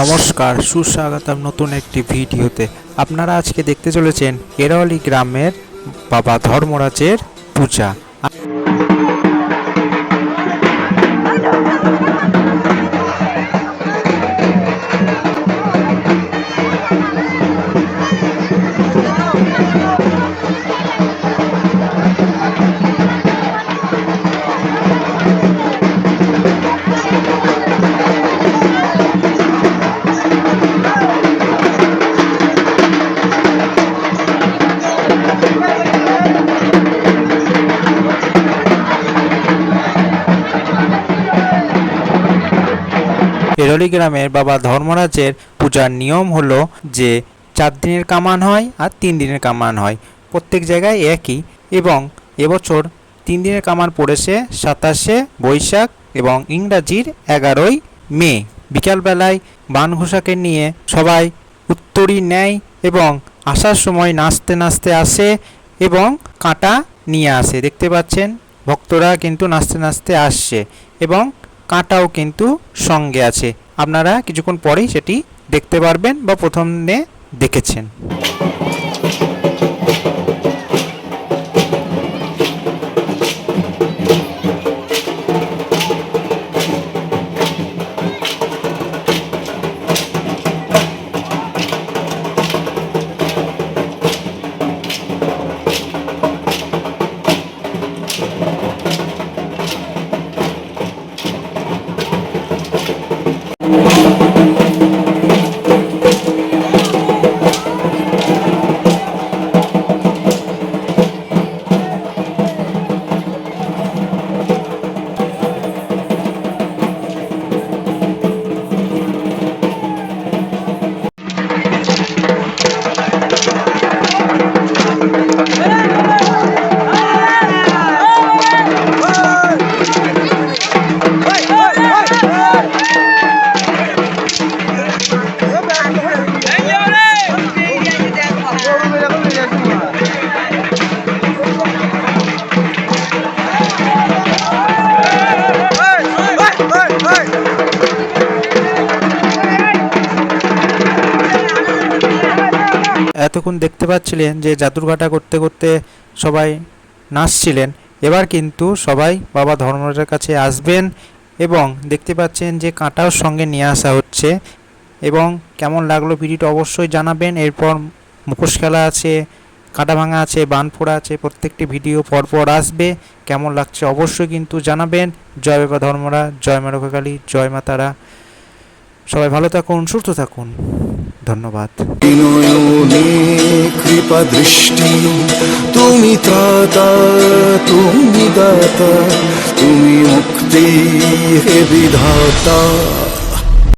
নমস্কার সুস্বাগতম নতুন একটি ভিডিওতে। আপনারা আজকে দেখতে চলেছেন এরওয়ালি গ্রামের বাবা ধর্মরাজের পূজা। এরওয়ালি গ্রামের বাবা ধর্মরাজের পূজার নিয়ম হলো যে চার দিনের কামান হয় আর তিন দিনের কামান হয়। প্রত্যেক জায়গায় একই এবং এবছর তিন দিনের কামান পড়েছে সাতাশে বৈশাখ এবং ইংরাজির এগারোই মে। বিকালবেলায় বানঘোষাকে নিয়ে সবাই উত্তরী নেয় এবং আসার সময় নাচতে নাচতে আসে এবং কাঁটা নিয়ে আসে। দেখতে পাচ্ছেন, ভক্তরা কিন্তু নাচতে নাচতে আসছে এবং কাঁটাও কিন্তু সঙ্গে আছে। আপনারা কিছুক্ষণ পরেই সেটি দেখতে পারবেন বা প্রথমে দেখেছেন। এতক্ষণ দেখতে পাচ্ছিলেন যে জাদুরঘাটা করতে করতে সবাই নাচছিলেন। এবার কিন্তু সবাই বাবা ধর্মরাজের কাছে আসবেন এবং দেখতে পাচ্ছেন যে কাঁটাও সঙ্গে নিয়ে আসা হচ্ছে এবং কেমন লাগল ভিডিওটা অবশ্যই জানাবেন। এরপর মুখোশ খেলা আছে কাঁটা ভাঙা আছে বান ফোড়া আছে, প্রত্যেকটি ভিডিও পরপর আসবে। কেমন লাগছে অবশ্যই কিন্তু জানাবেন। জয় বাবা ধর্মরাজ, জয় মা রক্ষাকালী জয় মা তারা। সবাই ভালো থাকুন, সুস্থ থাকুন। ধন্যবাদ। কৃপা দৃষ্টি তুমি ত্রাতা তুমি দাতা তুমি মুক্তি হে বিধাতা।